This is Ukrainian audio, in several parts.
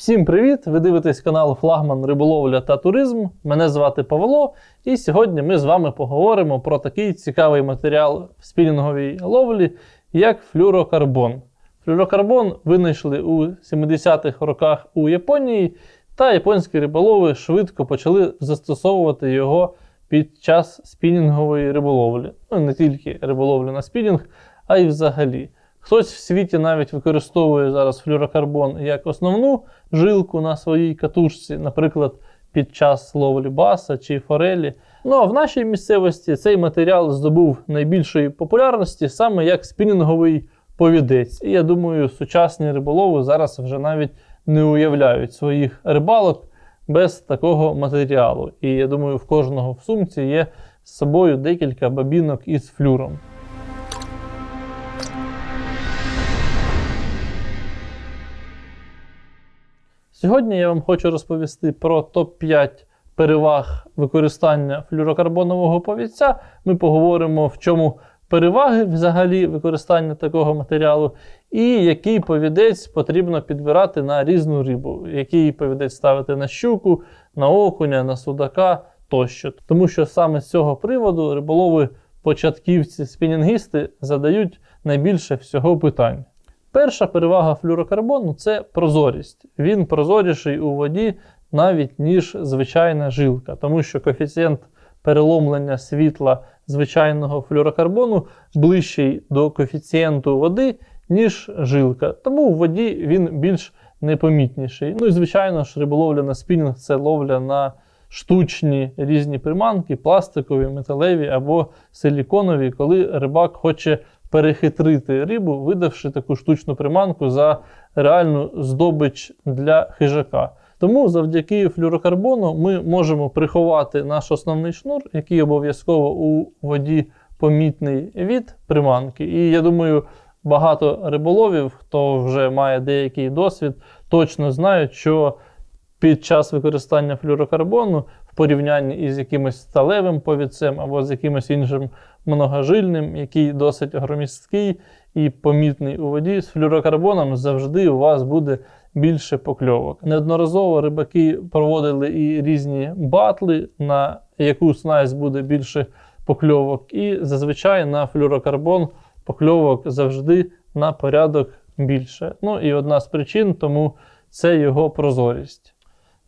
Всім привіт! Ви дивитесь канал Флагман Риболовля та Туризм. Мене звати Павло, і сьогодні ми з вами поговоримо про такий цікавий матеріал в спінінговій ловлі, як флюрокарбон. Флюрокарбон винайшли у 70-х роках у Японії, та японські риболови швидко почали застосовувати його під час спінінгової риболовлі. Ну не тільки риболовлі на спінінг, а й взагалі. Хтось в світі навіть використовує зараз флюрокарбон як основну жилку на своїй катушці, наприклад, під час ловлі баса чи форелі. Ну а в нашій місцевості цей матеріал здобув найбільшої популярності саме як спінінговий повідець. І я думаю, сучасні риболови зараз вже навіть не уявляють своїх рибалок без такого матеріалу. І я думаю, в кожного в сумці є з собою декілька бабінок із флюром. Сьогодні я вам хочу розповісти про топ-5 переваг використання флюрокарбонового повідця. Ми поговоримо, в чому переваги взагалі використання такого матеріалу, і який повідець потрібно підбирати на різну рибу, який повідець ставити на щуку, на окуня, на судака тощо. Тому що саме з цього приводу риболови початківці спінінгісти задають найбільше всього питань. Перша перевага флюрокарбону це прозорість. Він прозоріший у воді навіть ніж звичайна жилка, тому що коефіцієнт переломлення світла звичайного флюрокарбону ближчий до коефіцієнту води, ніж жилка. Тому в воді він більш непомітніший. Ну і звичайно ж, риболовля на спінінг це ловля на штучні різні приманки, пластикові, металеві або силіконові, коли рибак хоче перехитрити рибу, видавши таку штучну приманку за реальну здобич для хижака. Тому завдяки флюрокарбону ми можемо приховати наш основний шнур, який обов'язково у воді помітний від приманки. І я думаю, багато риболовів, хто вже має деякий досвід, точно знають, що під час використання флюрокарбону порівнянні із якимось сталевим повідцем або з якимось іншим многожильним, який досить громісткий і помітний у воді, з флюрокарбоном завжди у вас буде більше покльовок. Неодноразово рибаки проводили і різні батли, на яку снасть буде більше покльовок, і зазвичай на флюрокарбон покльовок завжди на порядок більше. Ну і одна з причин, тому це його прозорість.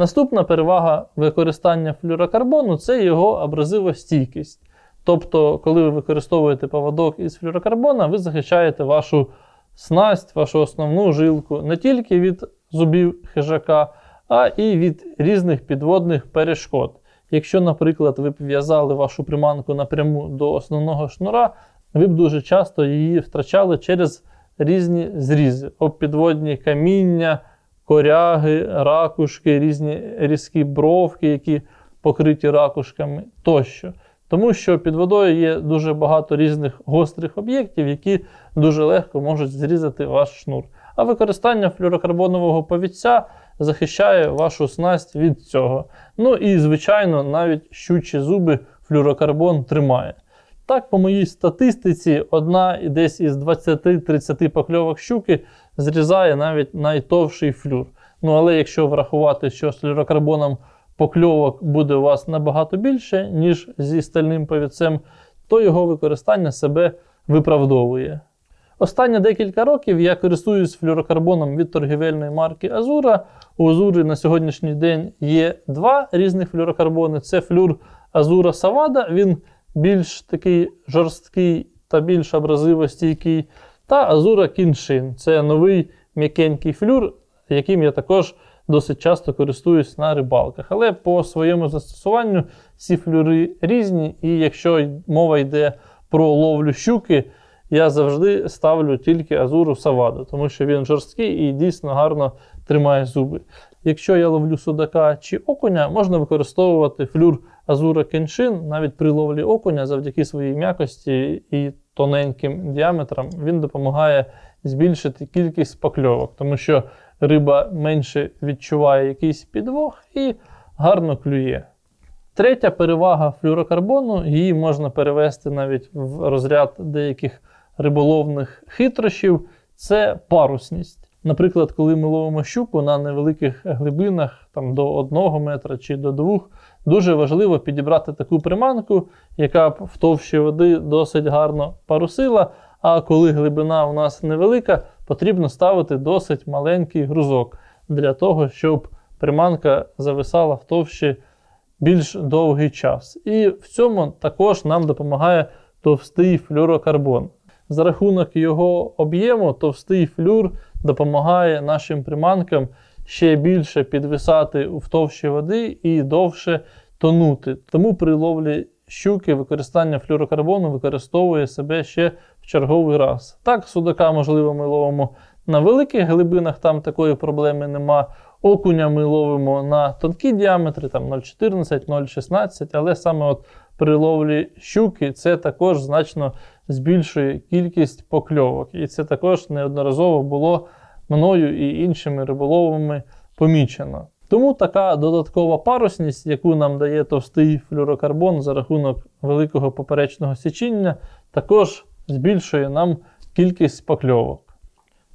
Наступна перевага використання флюрокарбону це його абразивостійкість. Тобто, коли ви використовуєте поводок із флюрокарбона, ви захищаєте вашу снасть, вашу основну жилку не тільки від зубів хижака, а і від різних підводних перешкод. Якщо, наприклад, ви б в'язали вашу приманку напряму до основного шнура, ви б дуже часто її втрачали через різні зрізи, обпідводні каміння, коряги, ракушки, різні різкі бровки, які покриті ракушками тощо. Тому що під водою є дуже багато різних гострих об'єктів, які дуже легко можуть зрізати ваш шнур. А використання флюрокарбонового повідця захищає вашу снасть від цього. Ну і, звичайно, навіть щучі зуби флюрокарбон тримає. Так, по моїй статистиці, одна десь із 20-30 покльовок щуки зрізає навіть найтовший флюр. Ну але якщо врахувати, що з флюрокарбоном покльовок буде у вас набагато більше, ніж зі стальним повідцем, то його використання себе виправдовує. Останні декілька років я користуюсь флюрокарбоном від торгівельної марки Азура. У Азури на сьогоднішній день є два різних флюрокарбони. Це флюр Азура Савада, він більш такий жорсткий та більш абразивостійкий. Та Азура Кіншин. Це новий м'якенький флюр, яким я також досить часто користуюсь на рибалках. Але по своєму застосуванню ці флюри різні, і якщо мова йде про ловлю щуки, я завжди ставлю тільки азуру саваду, тому що він жорсткий і дійсно гарно тримає зуби. Якщо я ловлю судака чи окуня, можна використовувати флюр азура кеншин навіть при ловлі окуня завдяки своїй м'якості і тоненьким діаметрам він допомагає збільшити кількість покльовок, тому що риба менше відчуває якийсь підвох і гарно клює. Третя перевага флюрокарбону, її можна перевести навіть в розряд деяких риболовних хитрощів, це парусність. Наприклад, коли ми ловимо щуку на невеликих глибинах, там до 1 метра чи до 2, дуже важливо підібрати таку приманку, яка в товщі води досить гарно парусила. А коли глибина у нас невелика, потрібно ставити досить маленький грузок для того, щоб приманка зависала в товщі більш довгий час. І в цьому також нам допомагає товстий флюрокарбон. За рахунок його об'єму, товстий флюр допомагає нашим приманкам ще більше підвисати в товщі води і довше тонути. Тому при ловлі щуки використання флюрокарбону використовує себе ще в черговий раз. Так, судака, можливо, ми ловимо на великих глибинах, там такої проблеми нема. Окуня ми ловимо на тонкі діаметри, там 0,14, 0,16, але саме от при ловлі щуки це також значно збільшує кількість покльовок. І це також неодноразово було мною і іншими риболовами помічено. Тому така додаткова парусність, яку нам дає товстий флюрокарбон за рахунок великого поперечного січіння, також збільшує нам кількість покльовок.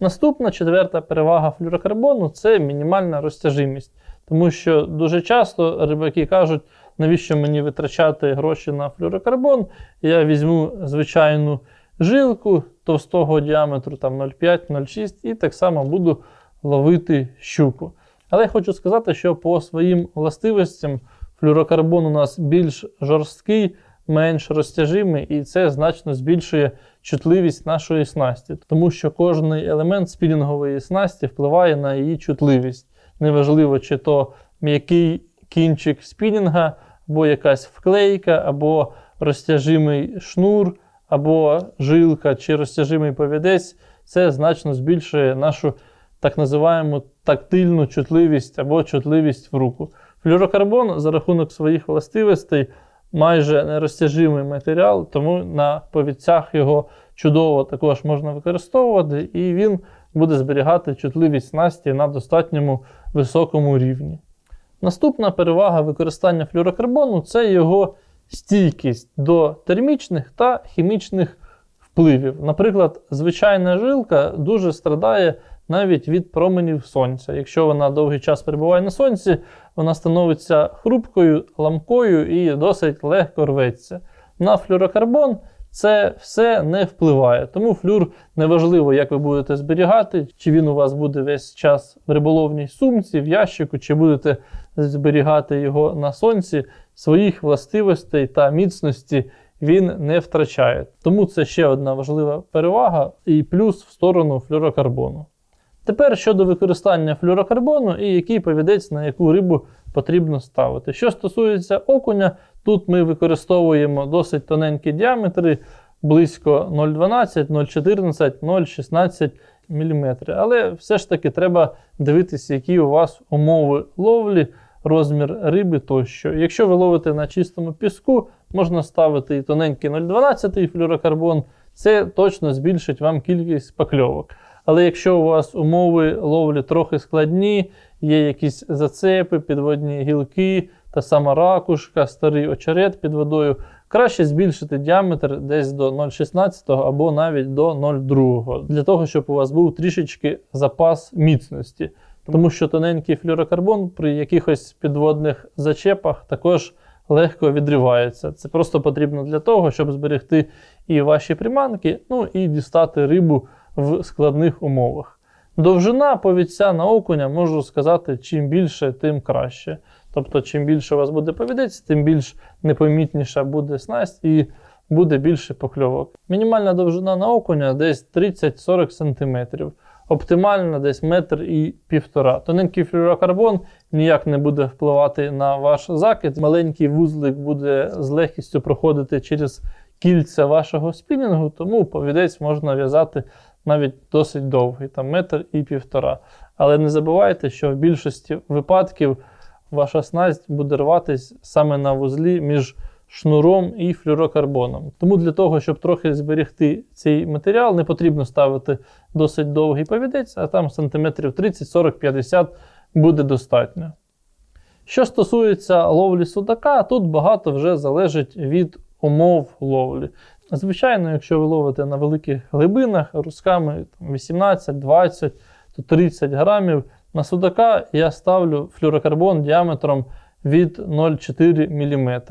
Наступна четверта перевага флюрокарбону це мінімальна розтяжимість. Тому що дуже часто рибаки кажуть, навіщо мені витрачати гроші на флюрокарбон, я візьму звичайну жилку товстого діаметру там 0,5-0,6 і так само буду ловити щуку. Але я хочу сказати, що по своїм властивостям флюрокарбон у нас більш жорсткий, менш розтяжимий, і це значно збільшує чутливість нашої снасті, тому що кожен елемент спінінгової снасті впливає на її чутливість. Неважливо, чи то м'який кінчик спінінга, або якась вклейка, або розтяжимий шнур, або жилка чи розтяжимий повідець, це значно збільшує нашу так називаємо тактильну чутливість або чутливість в руку. Флюрокарбон за рахунок своїх властивостей майже нерозтяжимий матеріал, тому на повідцях його чудово також можна використовувати, і він буде зберігати чутливість снасті на достатньому високому рівні. Наступна перевага використання флюрокарбону це його стійкість до термічних та хімічних впливів. Наприклад, звичайна жилка дуже страдає навіть від променів сонця. Якщо вона довгий час перебуває на сонці, вона становиться хрупкою, ламкою і досить легко рветься. На флюрокарбон це все не впливає. Тому флюр неважливо, як ви будете зберігати, чи він у вас буде весь час в риболовній сумці, в ящику, чи будете зберігати його на сонці, своїх властивостей та міцності він не втрачає. Тому це ще одна важлива перевага і плюс в сторону флюрокарбону. Тепер щодо використання флюрокарбону і який повідець на яку рибу потрібно ставити. Що стосується окуня, тут ми використовуємо досить тоненькі діаметри, близько 0,12, 0,14, 0,16 мм. Але все ж таки треба дивитися, які у вас умови ловлі, розмір риби тощо. Якщо ви ловите на чистому піску, можна ставити і тоненький 0,12 флюрокарбон, це точно збільшить вам кількість покльовок. Але якщо у вас умови ловлі трохи складні, є якісь зацепи, підводні гілки, та сама ракушка, старий очерет під водою, краще збільшити діаметр десь до 0,16 або навіть до 0,2, для того, щоб у вас був трішечки запас міцності. Тому що тоненький флюрокарбон при якихось підводних зачепах також легко відривається. Це просто потрібно для того, щоб зберегти і ваші приманки, ну і дістати рибу в складних умовах. Довжина повідця на окуня, можу сказати, чим більше, тим краще. Тобто, чим більше у вас буде повідець, тим більш непомітніша буде снасть і буде більше покльовок. Мінімальна довжина на окуня десь 30-40 см. Оптимальна десь метр і півтора. Тоненький флюрокарбон ніяк не буде впливати на ваш закид. Маленький вузлик буде з легкістю проходити через кільця вашого спінінгу, тому повідець можна в'язати навіть досить довгий, там метр і півтора. Але не забувайте, що в більшості випадків ваша снасть буде рватись саме на вузлі між шнуром і флюрокарбоном. Тому для того, щоб трохи зберегти цей матеріал, не потрібно ставити досить довгий повідець, а там сантиметрів 30, 40, 50 буде достатньо. Що стосується ловлі судака, тут багато вже залежить від умов ловлі. Звичайно, якщо ви ловите на великих глибинах русками 18-20, то 30 грамів. На судака я ставлю флюрокарбон діаметром від 0,4 мм.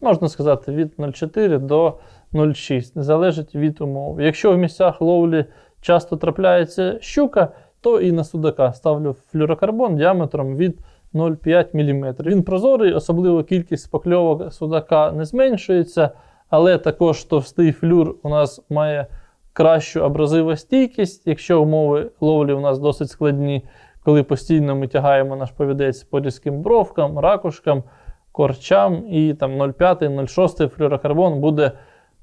Можна сказати, від 0,4 до 0,6, залежить від умов. Якщо в місцях ловлі часто трапляється щука, то і на судака ставлю флюрокарбон діаметром від 0,5 мм. Він прозорий, особливо кількість покльовок судака не зменшується, але також товстий флюр у нас має кращу абразивостійкість. Якщо умови ловлі у нас досить складні, коли постійно ми тягаємо наш повідець по різким бровкам, ракушкам, корчам і там 0,5-0,6 флюрокарбон буде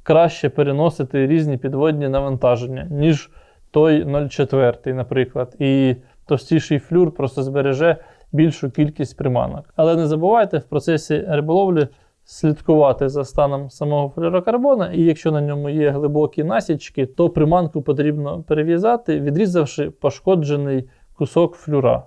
краще переносити різні підводні навантаження, ніж той 0,4, наприклад. І товстіший флюр просто збереже більшу кількість приманок. Але не забувайте в процесі риболовлі слідкувати за станом самого флюрокарбона, і якщо на ньому є глибокі насічки, то приманку потрібно перев'язати, відрізавши пошкоджений кусок флюра.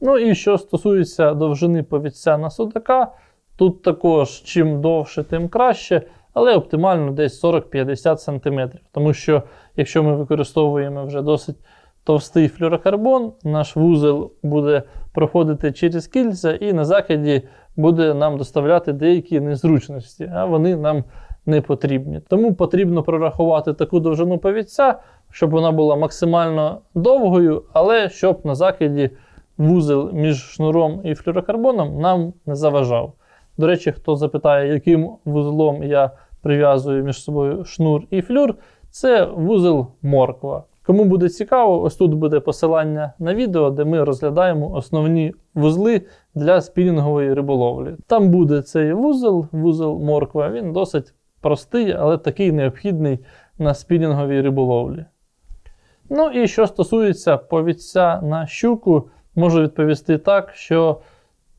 Ну і що стосується довжини повідця на судака, тут також чим довше, тим краще, але оптимально десь 40-50 см. Тому що якщо ми використовуємо вже досить товстий флюрокарбон, наш вузел буде проходити через кільця і на закиді буде нам доставляти деякі незручності, а вони нам не потрібні. Тому потрібно прорахувати таку довжину повідця, щоб вона була максимально довгою, але щоб на закиді вузел між шнуром і флюрокарбоном нам не заважав. До речі, хто запитає, яким вузлом я прив'язую між собою шнур і флюр, це вузел морква. Кому буде цікаво, ось тут буде посилання на відео, де ми розглядаємо основні вузли для спінінгової риболовлі. Там буде цей вузел, вузел морква. Він досить простий, але такий необхідний на спінінговій риболовлі. Ну і що стосується повідця на щуку, можу відповісти так, що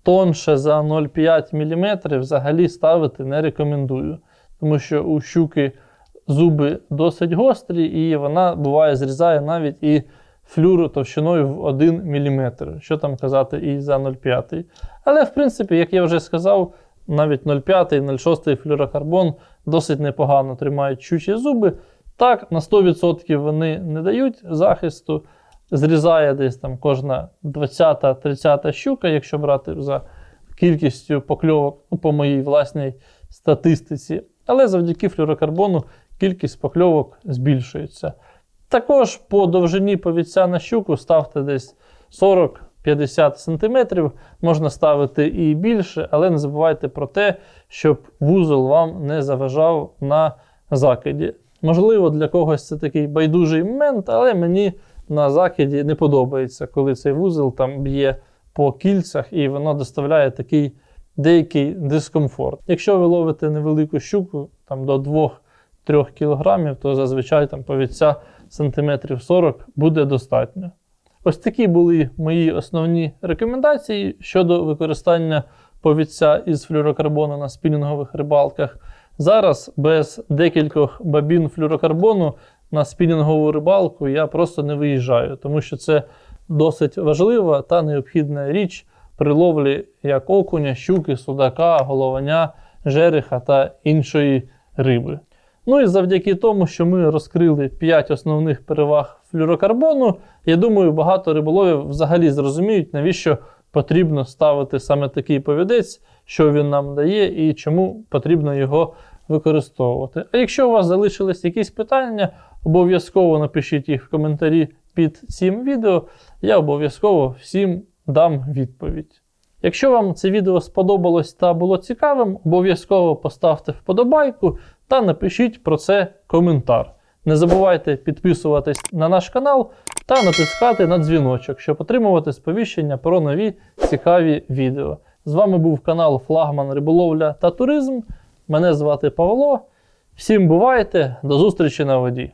тонше за 0,5 мм взагалі ставити не рекомендую. Тому що у щуки зуби досить гострі, і вона буває зрізає навіть і флюру товщиною в 1 мм. Що там казати і за 0,5. Але, в принципі, як я вже сказав, навіть 0,5-0,6 флюрокарбон досить непогано тримають щучі зуби. Так, на 100% вони не дають захисту. Зрізає десь там кожна 20-30 щука, якщо брати за кількістю покльовок ну, по моїй власній статистиці. Але завдяки флюрокарбону кількість покльовок збільшується. Також по довжині повідця на щуку ставте десь 40-50 см. Можна ставити і більше, але не забувайте про те, щоб вузол вам не заважав на закиді. Можливо, для когось це такий байдужий момент, але мені на закиді не подобається, коли цей вузол там б'є по кільцях і воно доставляє такий деякий дискомфорт. Якщо ви ловите невелику щуку там до 2-3 кг, то зазвичай там повідця сантиметрів 40 буде достатньо. Ось такі були мої основні рекомендації щодо використання повідця із флюрокарбону на спінінгових рибалках. Зараз без декількох бабін флюрокарбону на спінінгову рибалку я просто не виїжджаю, тому що це досить важлива та необхідна річ при ловлі як окуня, щуки, судака, головання, жереха та іншої риби. Ну і завдяки тому, що ми розкрили 5 основних переваг флюрокарбону, я думаю, багато риболовів взагалі зрозуміють, навіщо потрібно ставити саме такий повідець, що він нам дає і чому потрібно його використовувати. А якщо у вас залишились якісь питання, обов'язково напишіть їх в коментарі під цим відео, я обов'язково всім дам відповідь. Якщо вам це відео сподобалось та було цікавим, обов'язково поставте вподобайку та напишіть про це коментар. Не забувайте підписуватись на наш канал та натискати на дзвіночок, щоб отримувати сповіщення про нові цікаві відео. З вами був канал Флагман Риболовля та Туризм. Мене звати Павло. Всім бувайте, до зустрічі на воді!